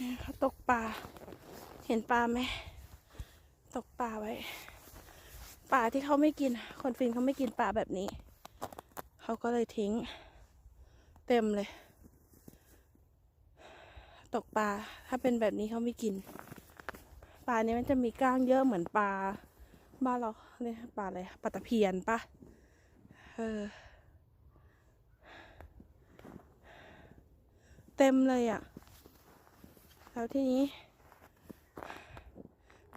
นี่เขาตกปลา เห็นปลาไหม ตกปลาไว้ ปลาที่เขาไม่กิน คนฟินเขาไม่กินปลาแบบนี้ เขาก็เลยทิ้ง เต็มเลย ตกปลา ถ้าเป็นแบบนี้เขาไม่กิน ปลาเนี้ยมันจะมีก้างเยอะเหมือนปลา บ้านเราเนี่ยปลาอะไร ปลาตะเพียนปะเออ เต็มเลยอะ่ะ แล้วทีนี้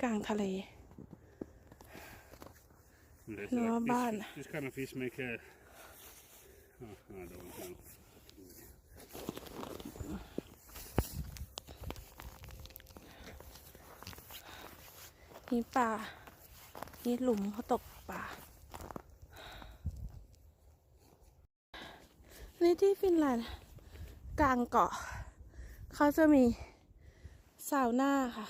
กลางทะเล This, No, like, barn. this, this kind of fish make a. Oh, I don't know. นี่ปลานี่หลุมเขาตกปลานี่ที่ฟินแลนด์กลางเกาะเขาจะมี สาวน่าค่ะ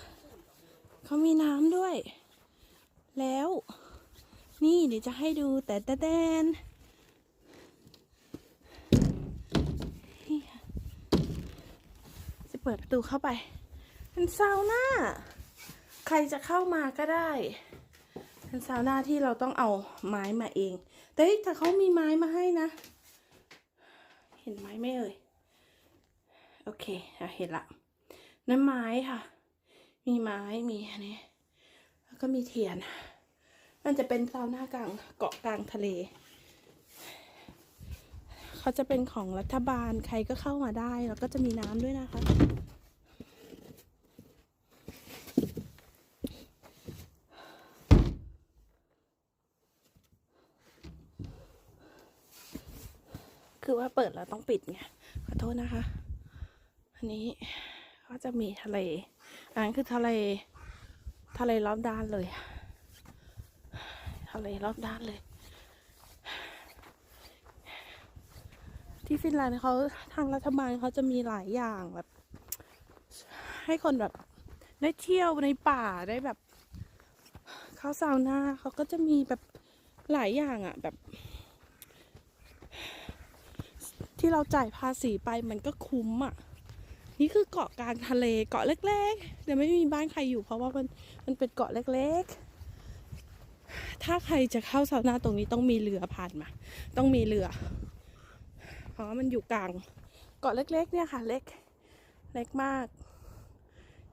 เขามีน้ำด้วย แล้ว นี่เดี๋ยวจะให้ดูแต่แต่แดนนี่ค่ะ จะเปิดประตูเข้าไป เป็นซาวน่าใครจะเข้ามาก็ได้ เป็นซาวน่าที่เราต้องเอาไม้มาเอง แต่เฮ้ยแตเขามีไม้มาให้นะ เห็นไม้ไหมเอ่ย โอเคเห็นละ น้ำไม้ค่ะ มีไม้มีอันนี้แล้วก็มีเทียน มันจะเป็นซาวน่ากลางเกาะกลางทะเล เขาจะเป็นของรัฐบาลใครก็เข้ามาได้ แล้วก็จะมีน้ำด้วยนะคะคือว่าเปิดแล้วต้องปิดไงขอโทษนะคะ อันนี้ ก็จะมีทะเล อันนั้นคือทะเล ทะเลรอบด้านเลย ทะเลรอบด้านเลย ที่ฟินแลนด์เขาทางรัฐบาลเขาจะมีหลายอย่างแบบ ให้คนแบบได้เที่ยวในป่าได้แบบเข้าซาวน่าเขาก็จะมีแบบหลายอย่างอะ่ะแบบ ที่เราจ่ายภาษีไปมันก็คุ้มอะ นี่คือเกาะกลางทะเลเกาะเล็กๆแต่ไม่มีบ้านใครอยู่ เพราะว่ามันมันเป็นเกาะเล็กๆ ถ้าใครจะเข้าซาวน่าตรงนี้ต้องมีเรือผ่านมา ต้องมีเรือ เพราะว่ามันอยู่กลาง เกาะเล็กๆ เนี่ยค่ะ เล็กเล็กมาก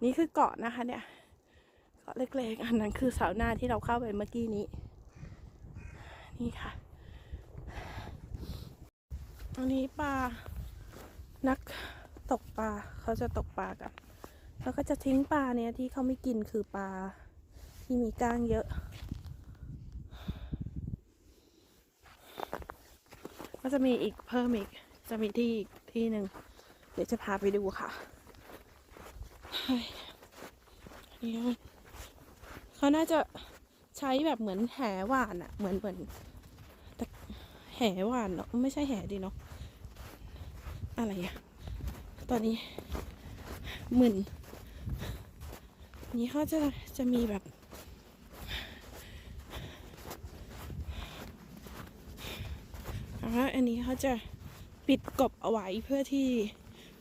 นี่คือเกาะนะคะ เนี่ยเกาะเล็กๆ อันนั้นคือซาวน่าที่เราเข้าไปเมื่อกี้นี้ นี่ค่ะอันนี้ปลานักตกปลา เขาจะตกปลากันแล้วก็จะทิ้งปลาเนี่ยที่เขาไม่กินคือปลาที่มีก้างเยอะก็จะมีอีกเพิ่มอีก จะมีที่อีกที่หนึ่งเดี๋ยวจะพาไปดูค่ะเฮ้ยอันนี้มันเขาน่าจะใช้แบบเหมือนแหหวานอะเหมือนเหมือนตะแหหวานเนาะไม่ใช่แหดีเนาะอะไรอะ ตอนนี้หมื่นนี้เขาจะจะมีแบบแล้วอันนี้เขาจะปิดกบเอาไว้เพื่อที่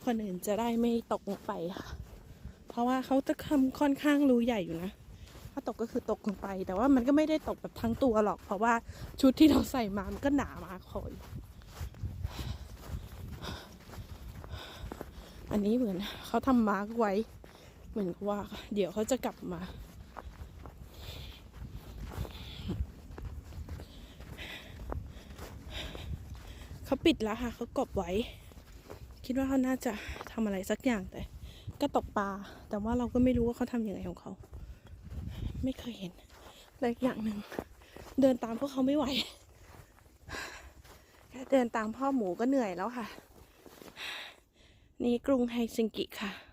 คนอื่นจะได้ไม่ตกลงไปค่ะ เพราะว่าเขาจะคำค่อนข้างรูใหญ่อยู่นะ ถ้าตกก็คือตกลงไป แต่ว่ามันก็ไม่ได้ตกแบบทั้งตัวหรอก เพราะว่าชุดที่เราใส่มา มันก็หนามากคอย อันนี้เหมือนเขาทำมาร์กไว้ เหมือนว่า เดี๋ยวเขาจะกลับมา เขาปิดแล้วค่ะ เขากบไว้ คิดว่าเขาน่าจะทำอะไรสักอย่างแต่ ก็ตกปลา แต่ว่าเราก็ไม่รู้ว่าเขาทำยังไงของเขา ไม่เคยเห็นและอีกอย่างหนึ่ง เดินตามพวกเขาไม่ไหวแค่เดินตามพ่อหมูก็เหนื่อยแล้วค่ะ นี่กรุงไฮซิงกิค่ะ